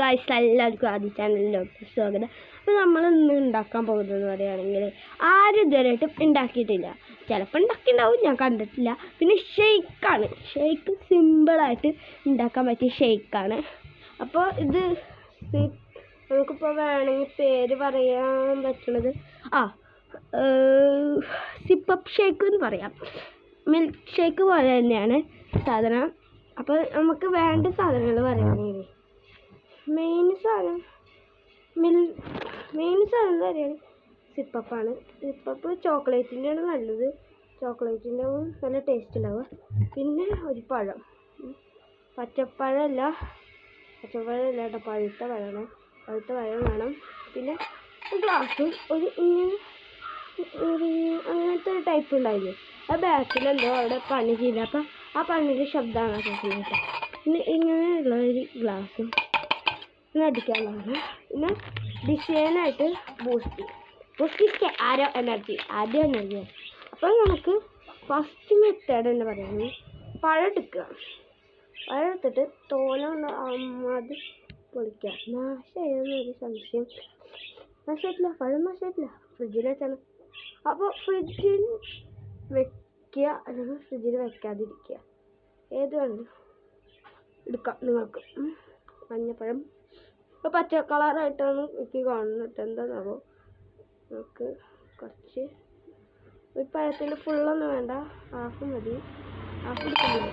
Guys എല്ലാവർക്കും ആദ്യ ചാനലിലോട്ട് സ്വാഗതം. അപ്പോൾ നമ്മൾ ഇന്ന് ഉണ്ടാക്കാൻ പോകുന്നത് പറയുകയാണെങ്കിൽ ആരും ഇതുവരെയായിട്ടും ഉണ്ടാക്കിയിട്ടില്ല. ചിലപ്പോൾ ഉണ്ടാക്കിയിട്ടുണ്ടാവും ഞാൻ കണ്ടിട്ടില്ല. പിന്നെ ഷെയ്ക്കാണ് ഷെയ്ക്ക് സിമ്പിളായിട്ട് ഉണ്ടാക്കാൻ പറ്റിയ ഷെയ്ക്കാണ് അപ്പോൾ ഇത് നമുക്കിപ്പോൾ വേണമെങ്കിൽ പേര് പറയാൻ പറ്റുന്നത് ആ സിപ്പപ്പ് ഷേക്ക് എന്ന് പറയാം. മിൽക്ക് ഷേക്ക് പോലെ തന്നെയാണ് സാധനം. അപ്പോൾ നമുക്ക് വേണ്ട സാധനങ്ങൾ പറയുകയാണെങ്കിൽ മെയിൻ സാധനം. മിൽ മെയിൻ സാധനം എന്ന് പറയുകയാണ് സിപ്പപ്പാണ് സിപ്പപ്പ് ചോക്ലേറ്റിന്റെയാണ് നല്ലത്. ചോക്ലേറ്റിന്റെ നല്ല ടേസ്റ്റ് ഉണ്ടാവുക. പിന്നെ ഒരു പഴം. പച്ചപ്പഴമല്ല. പച്ചപ്പഴമല്ല കേട്ടോ. പഴുത്ത പഴമാണ്. പഴുത്ത പഴം വേണം. പിന്നെ ഗ്ലാസ് ഒരു ഇങ്ങനെ ഒരു അങ്ങനത്തെ ഒരു ടൈപ്പ് ഉണ്ടായില്ലേ? ആ ബാക്കിലെന്തോ അവിടെ പണി ചെയ്യില്ല അപ്പം ആ പണിയുടെ ശബ്ദമാണ് കേൾക്കുന്നത് പിന്നെ ഇങ്ങനെയുള്ള ഒരു ഗ്ലാസ്സും പിന്നെ അടിക്കാനുള്ളതാണ് പിന്നെ ഡിസൈനായിട്ട് ബൂസ്റ്റ്. ബൂസ്റ്റ് ആരോ എനർജി ആദ്യം എനർജി അപ്പോൾ നമുക്ക് ഫസ്റ്റ് മെത്തേഡ് എന്ന് പറയുന്നത് പഴം എടുക്കുക പഴം എടുത്തിട്ട് തോലൊന്ന് അത് പൊളിക്കുക നാശമായെന്നൊരു സംശയം. നാശമായിട്ടില്ല പഴം നാശമായിട്ടില്ല ഫ്രിഡ്ജിൽ വെച്ചാണ്. അപ്പോൾ ഫ്രിഡ്ജിൽ വെക്കുക അല്ലെങ്കിൽ ഫ്രിഡ്ജിൽ വെക്കാതിരിക്കുക. ഏത് വേണം എടുക്കാം നിങ്ങൾക്ക്. മഞ്ഞപ്പഴം. ഇപ്പോൾ പച്ച കളറായിട്ടാണ് എനിക്ക് കാണുന്നത്. എന്താണാവോ നമുക്ക് കുറച്ച് ഒരു പഴത്തിൽ ഫുള്ളൊന്നും വേണ്ട. ഹാഫ് മതി. ഹാഫ് എടുക്കുന്നത്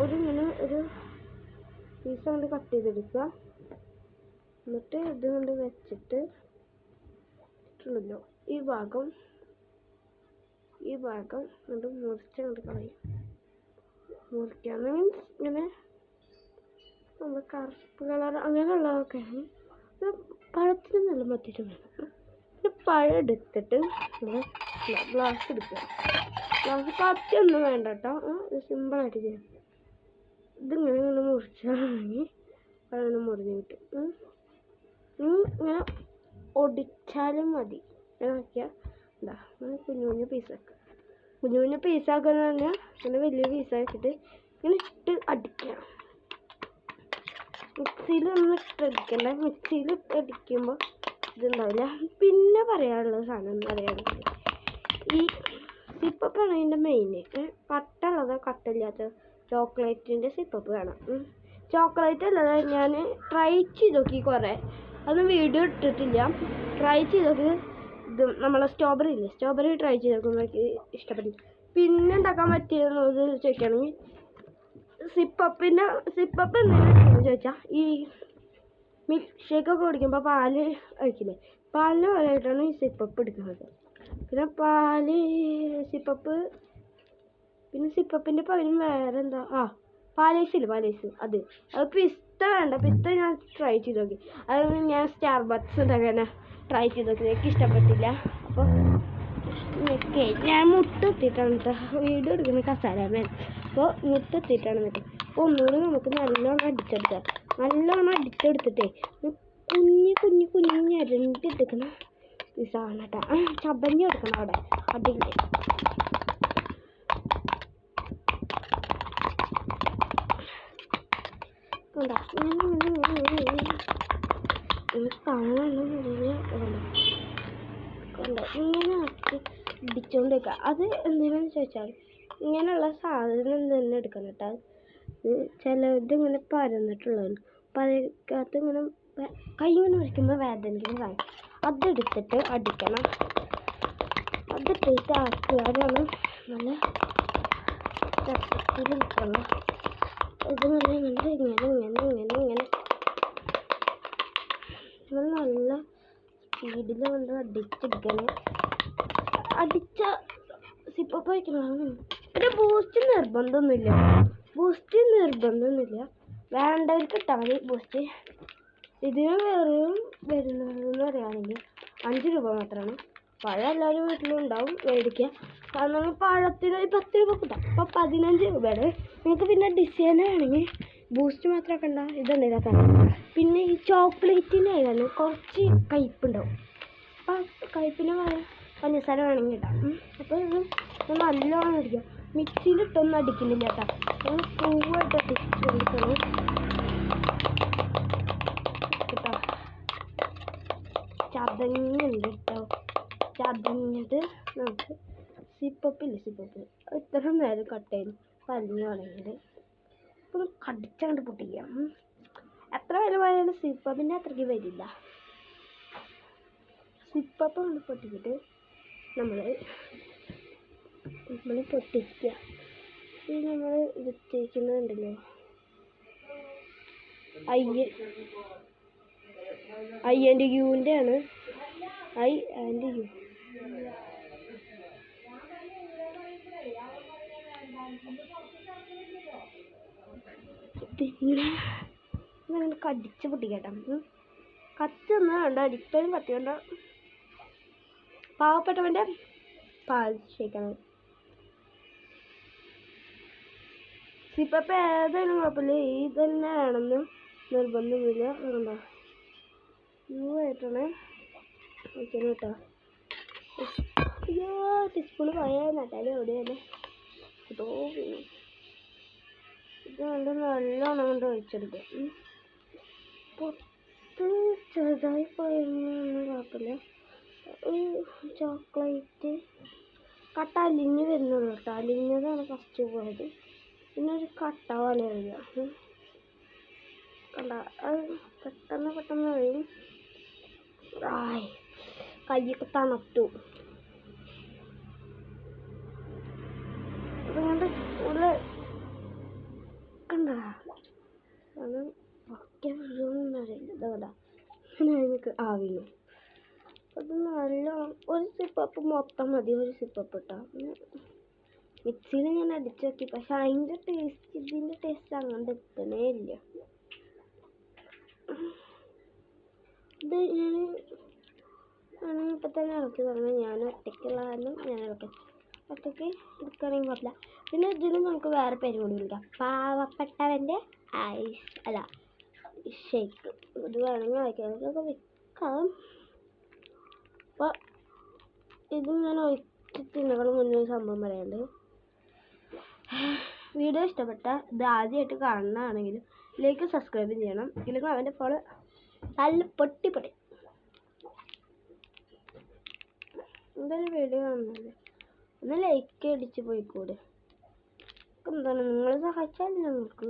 ഒരു ഇങ്ങനെ ഒരു പീസ് കൊണ്ട് കട്ട് ചെയ്തെടുക്കുക. എന്നിട്ട് ഇത് കൊണ്ട് വെച്ചിട്ട് ഇട്ടുണ്ടല്ലോ ഈ ഭാഗം ഈ ഭാഗം കൊണ്ട് മുറിച്ചങ്ങോട്ട് കളയും. മുറിക്കാന്ന് മീൻസ് ഇങ്ങനെ കറുപ്പ് കളർ അങ്ങനെയുള്ളതൊക്കെയാണ് പഴത്തിന് നല്ല മറ്റിട്ട് വേണം പിന്നെ പഴം എടുത്തിട്ട് നമ്മൾ ഗ്ലാസ് എടുക്കുക. ഗ്ലാസ് പച്ചയൊന്നും വേണ്ട കേട്ടോ. സിമ്പിളായിട്ട് ചെയ്യാം. ഇതിങ്ങനെ ഇങ്ങനെ മുറിച്ചാണെങ്കിൽ പഴം മുറിഞ്ഞ് കിട്ടും ഇങ്ങനെ ഒടിച്ചാലും മതി. ഇങ്ങനെ നോക്കിയാൽ എന്താ അങ്ങനെ കുഞ്ഞു കുഞ്ഞു പീസാക്കുക കുഞ്ഞു കുഞ്ഞു പീസാക്കുക എന്ന് പറഞ്ഞാൽ ഇങ്ങനെ വലിയ പീസാക്കിയിട്ട് ഇങ്ങനെ ഇട്ട് മിക്സിയിൽ ഒന്ന് അടിക്കണ്ട മിക്സിയിൽ അടിക്കുമ്പോൾ ഇതുണ്ടാവില്ല. പിന്നെ പറയാനുള്ള സാധനം എന്ന് പറയുകയാണെങ്കിൽ ഈ സിപ്പപ്പാണ് അതിന്റെ മെയിൻ കട്ടുള്ളതോ കട്ടില്ലാത്തോ ചോക്ലേറ്റിന്റെ സിപ്പപ്പ് വേണം. ചോക്ലേറ്റ് ഉള്ളത് ഞാൻ ട്രൈ ചെയ്ത് നോക്കി കുറേ. അതൊന്നും വീഡിയോ ഇട്ടിട്ടില്ല. ട്രൈ ചെയ്ത് നോക്കി ഇത് നമ്മളെ സ്ട്രോബെറി ഇല്ലേ? സ്ട്രോബെറി ട്രൈ ചെയ്ത് നോക്കുമ്പോൾ എനിക്ക് ഇഷ്ടപ്പെട്ടു പിന്നെ ഉണ്ടാക്കാൻ പറ്റിയെന്നുള്ളത് ചോദിക്കുകയാണെങ്കിൽ സിപ്പപ്പിന്റെ സിപ്പപ്പ് എന്തെങ്കിലും ചോദിച്ചാൽ ഈ മിൽക്ക് ഷേക്കൊക്കെ കുടിക്കുമ്പോൾ പാൽ ഒഴിക്കില്ലേ പാലിന് പകരമായിട്ടാണ് ഈ സിപ്പപ്പ് എടുക്കുന്നത്. പിന്നെ പാൽ സിപ്പപ്പ് പിന്നെ സിപ്പപ്പിന്റെ പകരം വേറെ എന്താ ആ പാലേസ് ഇല്ല പാലേസ് അത്. അത് പിസ്ത വേണ്ട പിസ്ത ഞാൻ ട്രൈ ചെയ്ത് നോക്കി. അത് ഞാൻ സ്റ്റാർ ബക്സ് ഉണ്ടാക്കാനാ ട്രൈ ചെയ്ത് നോക്കി. എനിക്ക് ഇഷ്ടപ്പെട്ടില്ല അപ്പോൾ ഓക്കെ ഞാൻ മുട്ട എത്തിയിട്ടാണ് കേട്ടോ വീഡിയോ എടുക്കുന്ന കസാരമേൻ അപ്പോൾ മുട്ട എത്തിയിട്ടാണ് കേട്ടോ അപ്പോൾ ഒന്നുകൂടി നമുക്ക് നല്ലോണം അടിച്ചെടുക്കാം നല്ലോണം അടിച്ചെടുത്തിട്ടേ കുഞ്ഞു കുഞ്ഞ് കുഞ്ഞ് അരണ്ടിട്ടെടുക്കുന്ന പീസാണ് കേട്ടോ ആ ചബഞ്ഞ് എടുക്കണം അവിടെ അടിയില്ലേ കണ്ടോ ഇങ്ങനെ ഇങ്ങനെ ഇങ്ങനെ ഇങ്ങനെ ഇങ്ങനെ കാണാനുള്ള കണ്ടോ? ഇങ്ങനെ ആക്കി ഇടിച്ചുകൊണ്ട് അത് എന്തിനാന്ന് ചോദിച്ചാൽ ഇങ്ങനെയുള്ള സാധനം തന്നെ എടുക്കണം കേട്ടോ. ഇത് ചിലത് ഇങ്ങനെ പരന്നിട്ടുള്ളതാണ്. പരക്കാത്ത ഇങ്ങനെ കൈ ഇങ്ങനെ വരയ്ക്കുമ്പോൾ വേദനിക്കുന്ന സാധനം അതെടുത്തിട്ട് അടിക്കണം. അതിട്ടിട്ട് ആക്കിയാലാണ് നല്ല രസത്തിൽ നിൽക്കണം ഇത് ഇങ്ങനെ ഇങ്ങനെ ഇങ്ങനെ ഇത് നല്ല സ്പീഡിൽ കൊണ്ട് അടിച്ചെടുക്കണം അടിച്ച സിപ്പപ്പ് വയ്ക്കണതാണ് പിന്നെ ബൂസ്റ്റ് നിർബന്ധമൊന്നുമില്ല. ബൂസ്റ്റ് നിർബന്ധമൊന്നുമില്ല. വേണ്ടവർക്ക് ഇട്ടാൽ ബൂസ്റ്റ് ഇതിന് വെറും വരുന്നതെന്ന് പറയുകയാണെങ്കിൽ അഞ്ച് രൂപ മാത്രമാണ്. പഴം എല്ലാവരും വീട്ടിലും ഉണ്ടാവും മേടിക്കുക. കാരണം പഴത്തിന് പത്ത് രൂപ കിട്ടാം അപ്പോൾ പതിനഞ്ച് രൂപയാണ്. നിങ്ങൾക്ക് പിന്നെ ഡിസൈൻ ആണെങ്കിൽ ബൂസ്റ്റ് മാത്രമൊക്കെ ഉണ്ടാവും ഇതുണ്ടാക്കാൻ പിന്നെ ഈ ചോക്ലേറ്റിന്റെ ആയാലും കുറച്ച് കയ്പുണ്ടാവും അപ്പോൾ കയ്പ്പിന് പഞ്ചസാര വേണമെങ്കിൽ ഇടാം. അപ്പോൾ ഇത് നല്ലോണം അടിക്കാം. മിക്സിയിലിട്ടൊന്നും അടിക്കുന്നില്ല കേട്ടോ. നമ്മൾ പൂവായിട്ട് അടിച്ചെടുക്കണം. ചതഞ്ഞുണ്ട് കേട്ടോ. ചതഞ്ഞിട്ട് നമുക്ക് സിപ്പപ്പില്ല സിപ്പപ്പ്. ഇത്ര നേരം കട്ട് ചെയ്ത് പലിഞ്ഞു തുടങ്ങിയത് ഒന്ന് കടിച്ചങ്ങോട്ട് പൊട്ടിക്കാം. എത്ര വില പോയാലും സിപ്പപ്പിന്റെ അത്രയ്ക്ക് വരില്ല. സിപ്പപ്പ് കൊണ്ട് പൊട്ടിച്ചിട്ട് നമ്മൾ നമ്മൾ പൊട്ടിക്കുക. ഈ നമ്മൾ വിത്തേക്കുന്നുണ്ടല്ലോ അയ്യ. ഐ ആൻഡ് യുവിന്റെ ആണ്. ഐ ആൻഡ് യു പിന്നെ കടിച്ച് പൊട്ടിക്കട്ടെ. കത്തി ഒന്നും വേണ്ട ഇപ്പോഴും കത്തി വേണ്ട. പാവപ്പെട്ടവന്റെ പാൽ ഷേക്കാണ് സിപ്പപ്പ് ഏതായാലും കുഴപ്പമില്ല ഈ തന്നെ വേണമെന്ന് നിർബന്ധമില്ല അതുകൊണ്ടോ വയ്ക്കണം കേട്ടോ അയ്യോ ടീസ്പൂണ് പോയാൽ നട്ടാലും എവിടെയല്ലേ ഇതോ. ഇത് നല്ല നല്ലോണം കൊണ്ട് ഒഴിച്ചെടുക്കുക ചെറുതായി പോയെന്ന് കുഴപ്പമില്ല. ചോക്ലേറ്റ് കട്ട അലിഞ്ഞ് വരുന്നുള്ളൂ കേട്ടോ. അലിഞ്ഞതാണ് ഫസ്റ്റ് പോയത്. പിന്നെ ഒരു കട്ട പോലെ വരിക. കണ്ട അത് പെട്ടെന്ന് പെട്ടെന്ന് കഴിയും ആയി കയ്യൊക്കെ തണുത്തു. അതുകൊണ്ട് ഉള്ള കണ്ട? അത് ഒക്കെ അറിയില്ല. എനിക്ക് ആവില്ല. അത് നല്ലോണം ഒരു സിപ്പപ്പ് മൊത്തം മതി ഒരു സിപ്പപ്പ് ഇട്ടാ മിക്സിയിൽ ഞാൻ അടിച്ചു നോക്കി പക്ഷെ അതിന്റെ ടേസ്റ്റ് ഇതിന്റെ ടേസ്റ്റ് അങ്ങോട്ട് എത്തണേ ഇല്ല. ഇത് ഞാൻ ഇപ്പം തന്നെ ഇറക്കി തുടങ്ങി ഞാൻ ഒറ്റയ്ക്കുള്ള കാരണം ഞാൻ ഇറക്കി. ഒറ്റയ്ക്ക് എടുക്കുകയാണെങ്കിൽ കുഴപ്പമില്ല. പിന്നെ ഇതിന് നമുക്ക് വേറെ പേര് കൂടി വിളിക്കാം. പാവപ്പെട്ടവന്റെ ഐസ് അല്ല ഷേക്ക്. ഇത് വേണമെങ്കിൽ വായിക്കാം. വിൽക്കാം അപ്പോൾ ഇത് ഞാൻ ഒഴിച്ചിട്ടുണ്ടെങ്കിൽ മുന്നേ ഒരു സംഭവം പറയാണ്ട്. വീഡിയോ ഇഷ്ടപ്പെട്ട ഇത് ആദ്യമായിട്ട് കാണുന്നതാണെങ്കിൽ ഇതിലേക്ക് സബ്സ്ക്രൈബ് ചെയ്യണം. ഇല്ലെങ്കിൽ അവന്റെ ഫോളോ നല്ല പൊട്ടി പൊട്ടി. എന്തായാലും വീഡിയോ കാണുന്നില്ലേ ഒന്ന് ലൈക്ക് അടിച്ച് പോയിക്കൂടെ. എന്താണ്? നിങ്ങൾ സഹായിച്ചാൽ ഞങ്ങൾക്ക്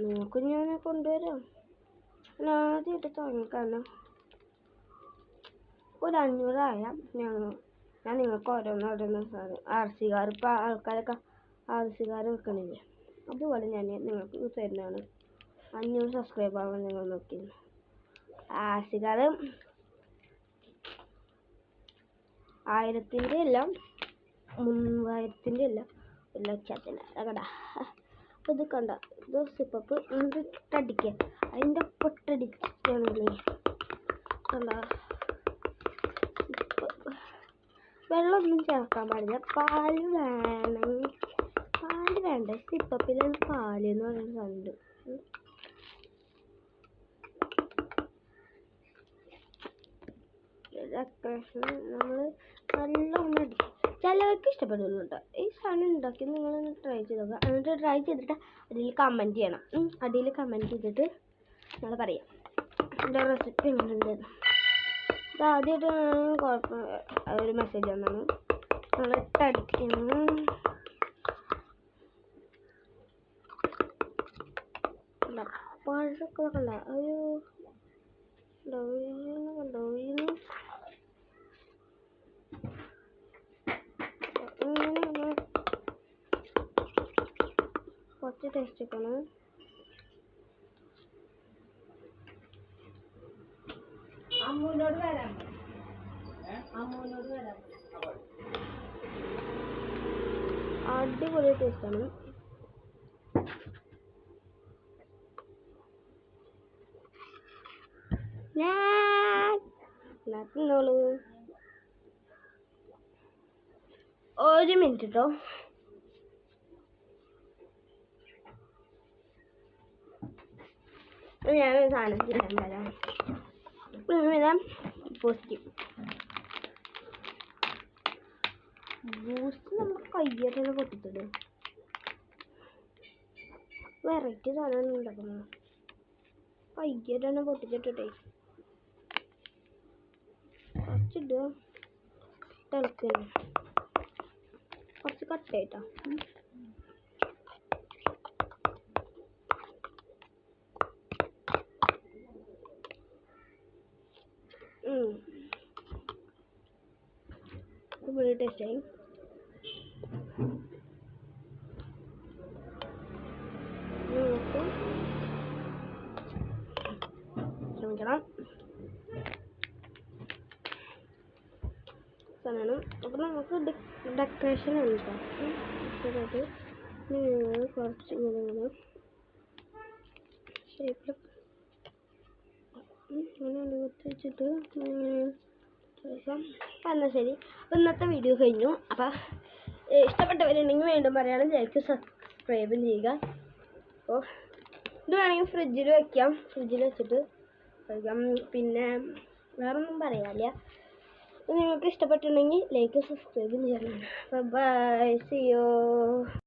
നിങ്ങൾക്ക് ഞാൻ കൊണ്ടുവരാം. ഞാൻ ആദ്യമായിട്ട് തുടങ്ങിക്കാരണം ഒരു അഞ്ഞൂറായാൽ ഞങ്ങൾ ഞാൻ നിങ്ങൾക്ക് ഓരോന്ന് ഓരോന്ന് സാധനം ആർ സി കാർ ഇപ്പോൾ ആൾക്കാരൊക്കെ ആർ സി കാർ വെക്കണില്ലേ അതുപോലെ ഞാൻ നിങ്ങൾക്ക് തരുന്നതാണ്. അഞ്ഞൂറ് സബ്സ്ക്രൈബ് ആവാൻ നിങ്ങൾ നോക്കി ആർ സി കാർ ആയിരത്തിന്റെ അല്ല മൂവായിരത്തിന്റെ അല്ല ഒരു ലക്ഷത്തിന്റെ കണ്ട. ഇത് കണ്ട ഇത് സിപ്പപ്പ് ഇട്ടടിക്കുക അതിന്റെ പൊട്ടടിക്കുകയാണല്ലേ കണ്ട? വെള്ളമൊന്നും ചേർക്കാൻ പാടില്ല. പാൽ വേണം. പാൽ വേണ്ട. സിപ്പപ്പിലാണ് പാൽ എന്ന് പറയുന്ന സാധനമുണ്ട്. ഉം. നമ്മൾ നല്ലോണം ചിലവർക്ക് ഇഷ്ടപ്പെടുന്നു കേട്ടോ. ഈ സാധനം ഉണ്ടാക്കി നിങ്ങളൊന്ന് ട്രൈ ചെയ്ത് നോക്കുക എന്നിട്ട് ട്രൈ ചെയ്തിട്ട് അതിൽ കമന്റ് ചെയ്യണം. അതിൽ കമന്റ് ചെയ്തിട്ട് നിങ്ങൾ പറയാം. എന്റെ റെസിപ്പി എങ്ങനെയുണ്ട്? ഇത് ആദ്യമായിട്ട് കുഴപ്പം ഒരു മെസ്സേജ് വന്നാണ്? പഴമൊക്കെ കണ്ട ഒരു ഇങ്ങനെ കുറച്ച് ടേസ്റ്റ് വെക്കണം അടിപൊളി ടേസ്റ്റാണ്. ഞാൻ തിന്നോളൂ ഒരു മിനിറ്റ് കേട്ടോ ഞാൻ സാധനം വരാം വരാം. പോസിറ്റീവ്. ബൂസ്റ്റ് നമുക്ക് കയ്യെ തന്നെ പൊട്ടിച്ചത് വെറൈറ്റി സാധനം ഉണ്ടാക്കുന്നു. കയ്യെ തന്നെ പൊട്ടിച്ചിട്ടേ കുറച്ചിടുക തിളക്കുന്നു കുറച്ച് കട്ടായിട്ടാ ഉം. ടേസ്റ്റ് ആയി നമുക്ക് ശ്രമിക്കണം സാധനം അപ്പോൾ നമുക്ക് ഡെക്കറേഷൻ ഉണ്ട് കേട്ടോ കുറച്ച് ഇങ്ങനെ ഇങ്ങനെ ഷേപ്പിൽ ഇങ്ങനെ കുത്തി വെച്ചിട്ട് ശേഷം എന്നാൽ ശരി. അപ്പം ഇന്നത്തെ വീഡിയോ കഴിഞ്ഞു. അപ്പം ഇഷ്ടപ്പെട്ടവരുണ്ടെങ്കിൽ വീണ്ടും പറയണം ലൈക്ക് സബ്സ്ക്രൈബ് ചെയ്യുക. അപ്പോൾ ഇത് വേണമെങ്കിൽ ഫ്രിഡ്ജിൽ വെക്കാം. ഫ്രിഡ്ജിൽ വെച്ചിട്ട് പിന്നെ വേറൊന്നും പറയാനില്ല. അപ്പോൾ നിങ്ങൾക്ക് ഇഷ്ടപ്പെട്ടിട്ടുണ്ടെങ്കിൽ ലൈക്ക് സബ്സ്ക്രൈബും ചെയ്യണം ബൈ സി യു